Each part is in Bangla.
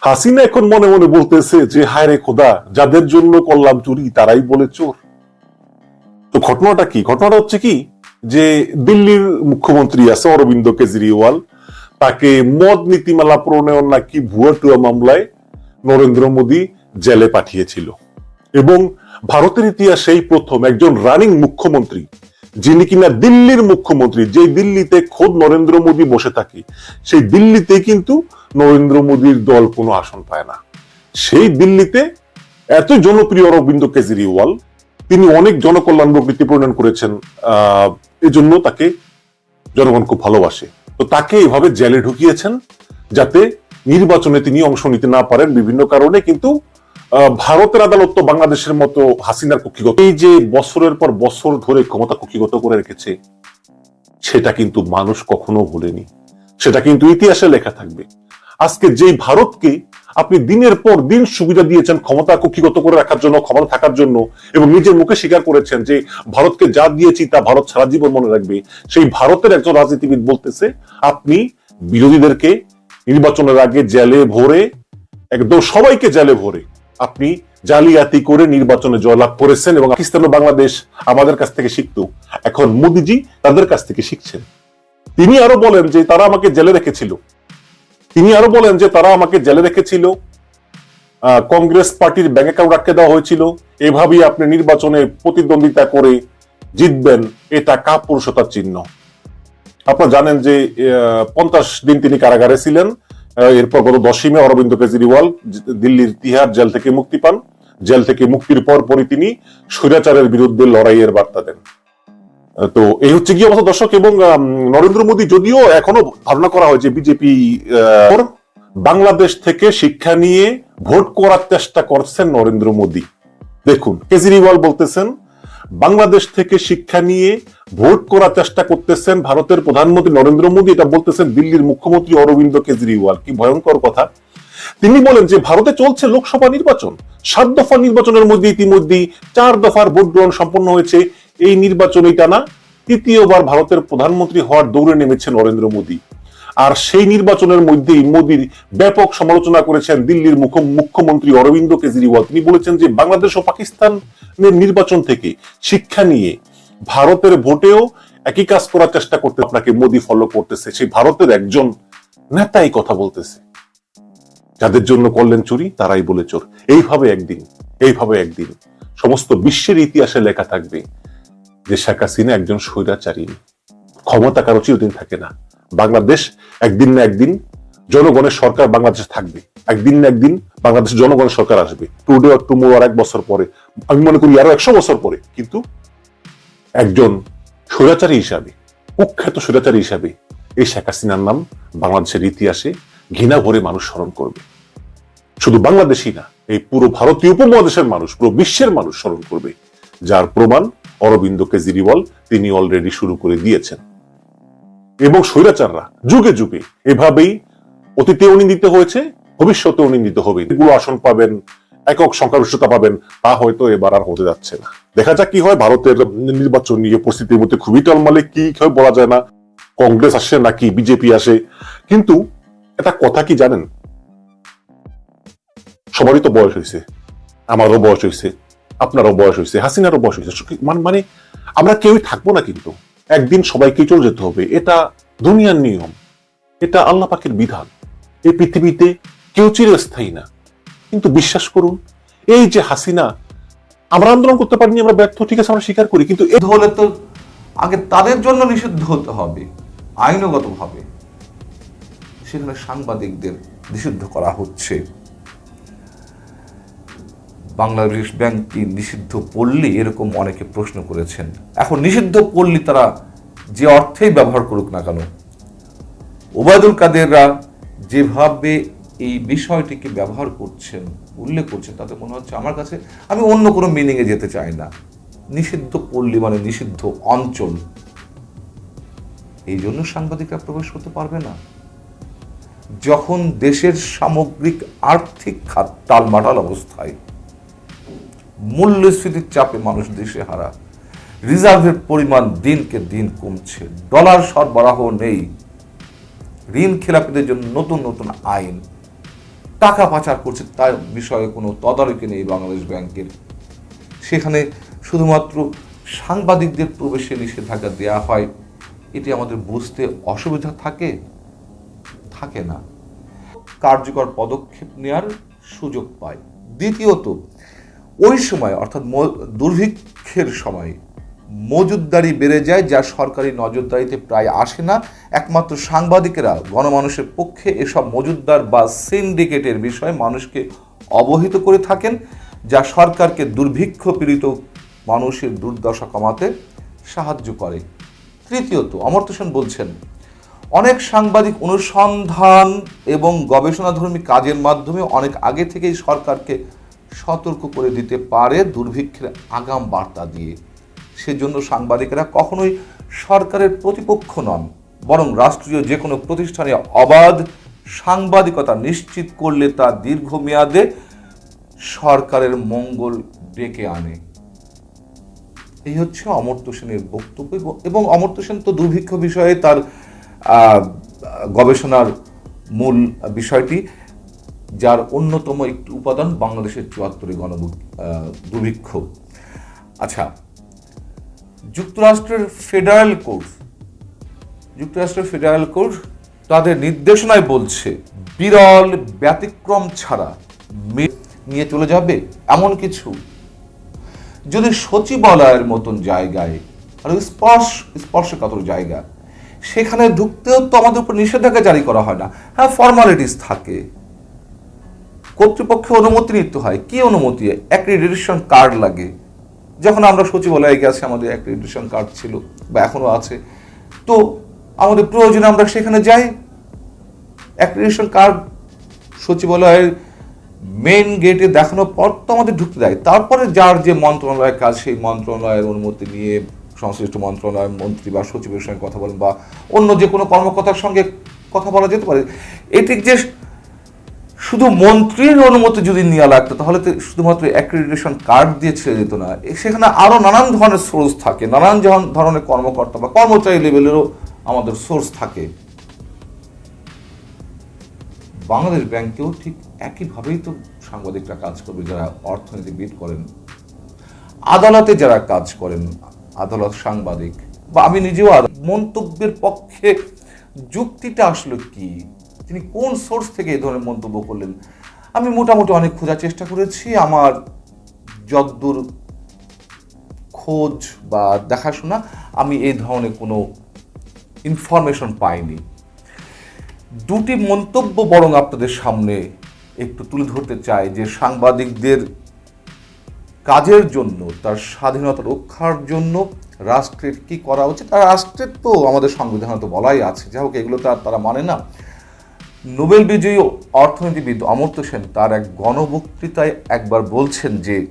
হাসিনা এখন মনে মনে বলতেছে যে, হায় রে খোদা, যাদের জন্য করলাম চুরি, তারাই বলে চোর। তো ঘটনাটা কি? ঘটনাটা হচ্ছে কি যে, দিল্লির মুখ্যমন্ত্রী আছে অরবিন্দ কেজরিওয়াল। তাকে মদ নীতিমালা প্রণয়ন নাকি ভুয়া টুয়া মামলায় নরেন্দ্র মোদী জেলে পাঠিয়েছিল। এবং ভারতের ইতিহাসেই প্রথম একজন রানিং মুখ্যমন্ত্রী, যিনি কিনা দিল্লির মুখ্যমন্ত্রী যে দিল্লিতে খোদ নরেন্দ্র মোদী বসে থাকে, সেই দিল্লিতে কিন্তু নরেন্দ্র মোদীর দল কোনো আসন পায় না। সেই দিল্লিতে এত জনপ্রিয় অরবিন্দ কেজরিওয়াল, তিনি অনেক জনকল্যাণমূলক নীতি প্রণয়ন করেছেন এজন্য তাকে জনগণ খুব ভালোবাসে। তো তাকে এভাবে জেলে ঢুকিয়েছেন যাতে নির্বাচনে তিনি অংশ নিতে না পারেন বিভিন্ন কারণে, কিন্তু ভারতের আদালত তো বাংলাদেশের মতো হাসিনার কক্ষিগত। এই যে বছরের পর বছর ধরে ক্ষমতা কক্ষিগত করে রেখেছে, সেটা কিন্তু মানুষ কখনো ভুলেনি। সেটা কিন্তু ইতিহাসে লেখা থাকবে। আজকে যেই ভারতকে আপনি দিনের পর দিন সুবিধা দিয়েছেন ক্ষমতা কক্ষিগত করে রাখার জন্য, ক্ষমতা থাকার জন্য এবং নিজের মুখে স্বীকার করেছেন যে ভারতকে যা দিয়েছি তা ভারত সারা জীবন মনে রাখবে। সেই ভারতের একজন রাজনীতিবিদ বলতেছে, আপনি বিরোধীদেরকে নির্বাচনের আগে জেলে ভরে, একদম সবাইকে জেলে ভরে আপনি জালিয়াতি করে নির্বাচনে জয়লাভ করেছেন এবং পাকিস্তান ও বাংলাদেশ আমাদের কাছ থেকে শিখতো। এখন মোদিজি তাদের কাছ থেকে শিখছেন। তিনি আরও বলেন যে তারা আমাকে জেলে রেখেছিল। তিনি আরও বলেন যে তারা আমাকে জেলে রেখেছিল কংগ্রেস পার্টির ব্যাংক অ্যাকাউন্ট রাখতে দেওয়া হয়েছিল। এভাবেই আপনি নির্বাচনে প্রতিদ্বন্দ্বিতা করে জিতবেন, এটা কাপুরুষতার চিহ্ন। আপনারা জানেন যে পঞ্চাশ দিন তিনি কারাগারে ছিলেন এরপর গত দশই মে অরবিন্দ কেজরিওয়াল দিল্লির তিহার জেল থেকে মুক্তি পান। জেল থেকে মুক্তির পর পরই তিনি স্বৈরাচারের বিরুদ্ধে লড়াইয়ের বার্তা দেন। তো এই হচ্ছে কি অবস্থা। দর্শক, এবং নরেন্দ্র মোদী যদিও এখনও ধারণা করা হয় যে বিজেপি বাংলাদেশ থেকে শিক্ষা নিয়ে ভোট করার চেষ্টা করছেন নরেন্দ্র মোদী। দেখুন, কেজরিওয়াল বলতেছেন, বাংলাদেশ থেকে শিক্ষা নিয়ে ভোট করার চেষ্টা করতেছেন ভারতের প্রধানমন্ত্রী নরেন্দ্র মোদী। এটা বলতেছেন দিল্লির মুখ্যমন্ত্রী অরবিন্দ কেজরিওয়াল। কি ভয়ঙ্কর কথা। তিনি বলেন যে ভারতে চলছে লোকসভা নির্বাচন। সাত দফা নির্বাচনের মধ্যে ইতিমধ্যেই চার দফার ভোট গ্রহণ সম্পন্ন হয়েছে। এই নির্বাচনই টানা তৃতীয়বার ভারতের প্রধানমন্ত্রী হওয়ার দৌড়ে নেমেছে নরেন্দ্র মোদী। আর সেই নির্বাচনের মধ্যেই মোদীর ব্যাপক সমালোচনা করেছেন দিল্লির মুখ্য- মুখ্যমন্ত্রী অরবিন্দ কেজরিওয়াল। তিনি বলেছেন যে, বাংলাদেশ ও পাকিস্তানের নির্বাচন থেকে শিক্ষা নিয়ে ভারতের ভোটেও একই কাজ করার চেষ্টা করতে আপনাকে মোদী ফলো করতেছে। সেই ভারতের একজন নেতাই কথা বলতেছে। যাদের জন্য করলেন চুরি, তারাই বলে চোর। এইভাবে একদিন এইভাবে একদিন সমস্ত বিশ্বের ইতিহাসে লেখা থাকবে যে শেখ হাসিনা একজন স্বৈরাচারী। ক্ষমতা কারও চিরদিন থাকে না। বাংলাদেশ একদিন না একদিন জনগণের সরকার বাংলাদেশে থাকবে। একদিন না একদিন বাংলাদেশ জনগণের সরকার আসবে। টুডে আর টুমোর আর এক বছর পরে। আমি মনে করি আরও একশো বছর পরে। কিন্তু একজন স্বৈরাচারী হিসাবে, কুখ্যাত স্বৈরাচারী হিসাবে এই শেখ হাসিনার নাম বাংলাদেশের ইতিহাসে ঘৃণা ভরে মানুষ স্মরণ করবে। শুধু বাংলাদেশই না, এই পুরো ভারতীয় উপমহাদেশের মানুষ, পুরো বিশ্বের মানুষ স্মরণ করবে। যার প্রমাণ অরবিন্দ কেজরিওয়াল তিনি অলরেডি শুরু করে দিয়েছেন। এবং স্বৈরাচাররা যুগে যুগে এভাবেই অতীতেও নিন্দিত হয়েছে, ভবিষ্যতেও নিন্দিত হবে। এগুলো আসন পাবেন, একক সংখ্যাগরিষ্ঠতা পাবেন, তা হয়তো এবার আর হতে যাচ্ছে না। দেখা যাক কি হয়, ভারতের নির্বাচন নিয়ে পরিস্থিতির মধ্যে খুবই টলমালে কি হয় বলা যায় না। কংগ্রেস আসে নাকি বিজেপি আসে? কিন্তু একটা কথা কি জানেন? সবারই তো বয়স হয়েছে, আমারও বয়স হয়েছে। আপনারও বয়স হয়েছে, হাসিনারও বয়স হয়েছে মানে- মানে আমরা কেউই থাকব না কিন্তু। একদিন সবাইকে চলে যেতে হবে, এটা দুনিয়ার নিয়ম, এটা আল্লাহ পাকের বিধান। এই পৃথিবীতে কেউ চিরস্থায়ী না। কিন্তু বিশ্বাস করুন, এই যে হাসিনা, আমরা আন্দোলন করতে পারিনি, আমরা ব্যর্থ, ঠিক আছে, আমরা স্বীকার করি, কিন্তু এই হলে তো আগে তাদের জন্য নিষিদ্ধ হতে হবে, আইনগতভাবে। সেখানে সাংবাদিকদের নিষিদ্ধ করা হচ্ছে। বাংলাদেশ ব্যাংকটি নিষিদ্ধ পল্লী এরকম অনেকে প্রশ্ন করেছেন। এখন নিষিদ্ধ পল্লী তারা যে অর্থেই ব্যবহার করুক না কেন? ওবায়দুল কাদেররা যেভাবে এই বিষয়টিকে ব্যবহার করছেন, উল্লেখ করছেন, তাতে মনে হচ্ছে আমার কাছে আমি অন্য কোনো মিনিংয়ে যেতে চাই না। নিষিদ্ধ পল্লী মানে নিষিদ্ধ অঞ্চল। এই জন্য সাংবাদিকরা প্রবেশ করতে পারবে না। যখন দেশের সামগ্রিক আর্থিক খাত টালমাটাল অবস্থায় মূল্যস্ফীতির চাপে মানুষ দেশে হারা। রিজার্ভের পরিমাণ দিনকে দিন কমছে। ডলার সরবরাহ নেই। ঋণ খেলাপিদের জন্য নতুন নতুন আইন। টাকা পাচার করছে তার বিষয়ে কোনো তদারকি নেই বাংলাদেশ ব্যাংকের। সেখানে শুধুমাত্র সাংবাদিকদের প্রবেশে নিষেধাজ্ঞা দেওয়া হয়। এটি আমাদের বুঝতে অসুবিধা থাকে? থাকে না। কার্যকর পদক্ষেপ নেওয়ার সুযোগ পায়। দ্বিতীয়ত ওই সময়, অর্থাৎ দুর্ভিক্ষের সময়, মজুদদারি বেড়ে যায়, যা সরকারি নজরদারিতে প্রায় আসে না। একমাত্র সাংবাদিকেরা, গণমানুষের পক্ষে এসব মজুদদার বা সিন্ডিকেটের বিষয়ে মানুষকে অবহিত করে থাকেন, যা সরকারকে দুর্ভিক্ষ পীড়িত মানুষের দুর্দশা কমাতে সাহায্য করে। তৃতীয়ত, অমর্ত্য সেন বলছেন, অনেক সাংবাদিক অনুসন্ধান এবং গবেষণাধর্মী কাজের মাধ্যমে অনেক আগে থেকেই সরকারকে সতর্ক করে দিতে পারে দুর্ভিক্ষের আগাম বার্তা দিয়ে। সেজন্য সাংবাদিকেরা কখনোই সরকারের প্রতিপক্ষ নন, বরং রাষ্ট্রীয় যে কোনো প্রতিষ্ঠানে অবাধ সাংবাদিকতা নিশ্চিত করলে তা দীর্ঘমেয়াদে সরকারের মঙ্গল ডেকে আনে। এই হচ্ছে অমর্ত্য সেনের বক্তব্য এবং- অমর্ত্য সেন তো দুর্ভিক্ষ বিষয়ে তার গবেষণার মূল বিষয়টি। যার অন্যতম একটি উপাদান বাংলাদেশের চুয়াত্তরে গণ দুর্ভিক্ষ। আচ্ছা যুক্তরাষ্ট্রের ফেডারেল কোর্ট যুক্তরাষ্ট্রের ফেডারেল কোর্ট তাদের নির্দেশনায় বলছে, বিরল ব্যতিক্রম ছাড়া নিয়ে চলে যাবে এমন কিছু। যদি সচিবালয়ের মতন জায়গায়, আর স্পর্শ, স্পর্শকাতর জায়গা, সেখানে ঢুকতেও তো আমাদের উপর নিষেধাজ্ঞা জারি করা হয় না। হ্যাঁ ফর্মালিটিস থাকে। কর্তৃপক্ষের অনুমতি নিতে হয়। কি অনুমতি? অ্যাক্রিডিটেশন কার্ড লাগে। যখন আমরা সচিবালয়ে গেছি, আমাদের অ্যাক্রিডিটেশন কার্ড ছিল বা এখনও আছে। তো আমাদের প্রয়োজনে আমরা সেখানে যাই। অ্যাক্রিডিটেশন কার্ড সচিবালয়ের মেন গেটে দেখানোর পর তো আমাদের ঢুকতে দেয়। তারপরে যার যে মন্ত্রণালয়ের কাজ, সেই মন্ত্রণালয়ের অনুমতি নিয়ে সংশ্লিষ্ট মন্ত্রণালয়ের মন্ত্রী বা সচিবের সঙ্গে কথা বলেন বা অন্য যে কোনো কর্মকর্তার সঙ্গে কথা বলা যেতে পারে। এটি যে শুধু মন্ত্রীর অনুমতি যদি নেওয়া লাগতো, তাহলে তো শুধুমাত্র অ্যাক্রেডিটেশন কার্ড দিয়ে ছেড়ে যেত না। সেখানে আরও নানান ধরনের সোর্স থাকে, নানান ধরনের কর্মকর্তা বা কর্মচারী লেভেলেরও আমাদের সোর্স থাকে। বাংলাদেশ ব্যাংকেও ঠিক একইভাবেই তো সাংবাদিকরা কাজ করবে, যারা অর্থনীতিবিদ করেন। আদালতে যারা কাজ করেন, আদালত সাংবাদিক, বা আমি নিজেও মন্তব্যের পক্ষে যুক্তিটা আসলে কি? তিনি কোন সোর্স থেকে এই ধরনের মন্তব্য করলেন? আমি মোটামুটি অনেক খোঁজার চেষ্টা করেছি। আমার যদ্দূর খোঁজ বা দেখাশোনা, আমি এই ধরনের কোনো ইনফরমেশন পাইনি। দুটি মন্তব্য বরং আপনাদের সামনে একটু তুলে ধরতে চাই যে সাংবাদিকদের কাজের জন্য, তার স্বাধীনতা রক্ষার জন্য রাষ্ট্রের কি করা উচিত? আর রাষ্ট্রের তো আমাদের সংবিধানে তো বলাই আছে। যাই হোক, এগুলো তো আর তারা মানে না। নোবেল বিজয়ী অর্থনীতিবিদ অমর্ত্য সেন তার এক গণবক্তৃতায় একবার বলছেন যে,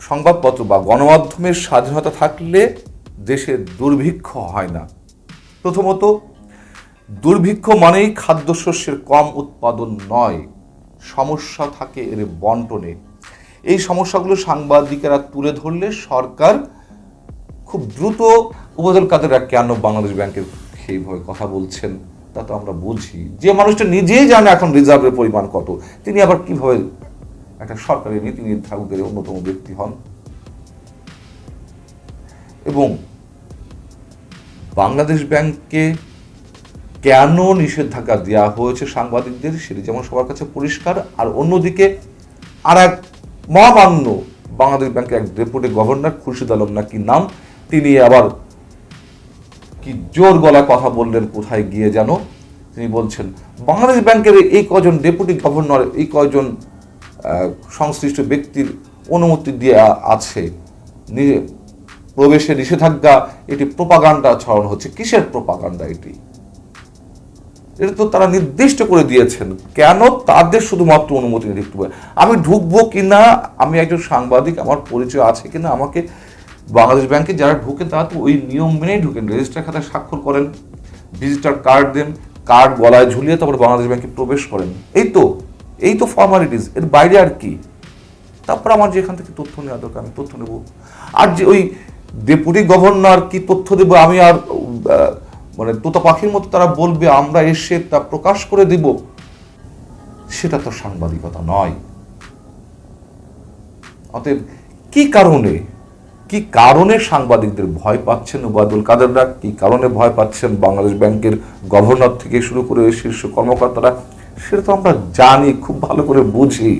সংবাদপত্র বা গণমাধ্যমের স্বাধীনতা থাকলে দেশে দুর্ভিক্ষ হয় না। প্রথমত, দুর্ভিক্ষ মানেই খাদ্যশস্যের কম উৎপাদন নয়, সমস্যা থাকে এর বন্টনে। এই সমস্যাগুলো সাংবাদিকেরা তুলে ধরলে সরকার খুব দ্রুত উপদল কাদেরা কেন বাংলাদেশ ব্যাংকের সেইভাবে কথা বলছেন? তা তো আমরা বুঝি। যে মানুষটা নিজেই জানে এখন রিজার্ভের পরিমাণ কত, তিনি আবার কীভাবে একটা সরকারি নীতি নির্ধারকদের অন্যতম ব্যক্তি হন? এবং বাংলাদেশ ব্যাংককে কেন নিষেধাজ্ঞা দেওয়া হয়েছে সাংবাদিকদের, সেটি যেমন সবার কাছে পরিষ্কার, আর অন্যদিকে আর এক মহামান্য বাংলাদেশ ব্যাংকের এক ডেপুটি গভর্নর খুরশিদ আলম নাকি নাম, তিনি আবার কি জোর গলা কথা বললেন কোথায় গিয়ে যেন? তিনি বলছেন বাংলাদেশ ব্যাংকের এই কজন ডেপুটি গভর্নর এই আহ, সংশ্লিষ্ট ব্যক্তির অনুমতি দেওয়া আছে? প্রবেশে নিষেধাজ্ঞা এটি প্রপাগান্ডা ছড়ানো হচ্ছে। কিসের প্রপাগান্ডা এটি? এটা তো তারা নির্দিষ্ট করে দিয়েছেন। কেন? তাদের শুধুমাত্র অনুমতি ঢুকতে আমি ঢুকবো কিনা? আমি একজন সাংবাদিক আমার পরিচয় আছে কিনা? আমাকে বাংলাদেশ ব্যাংকে যারা ঢুকেন, তারা তো ওই নিয়ম মেনেই ঢুকেন। রেজিস্টার খাতায় স্বাক্ষর করেন ভিজিটার কার্ড দেন কার্ড গলায় ঝুলিয়ে তারপর বাংলাদেশ ব্যাংকে প্রবেশ করেন। এই তো এই তো ফর্মালিটিস এর বাইরে আর কি? তারপর আমার যেখান থেকে তথ্য নেওয়া দরকার, আমি তথ্য নেব। আর যে ওই ডেপুটি গভর্নর কি তথ্য দেবো, আমি আর মানে তোতা পাখির মতো তারা বলবে, আমরা এসে তা প্রকাশ করে দিব। সেটা তো সাংবাদিকতা নয়। অতএব কি কারণে কি কারণে সাংবাদিকদের ভয় পাচ্ছেন ওবায়দুল কাদেররা? কি কারণে ভয় পাচ্ছেন বাংলাদেশ ব্যাংকের গভর্নর থেকে শুরু করে শীর্ষ কর্মকর্তারা? সেটা তো আমরা জানি, খুব ভালো করে বুঝি।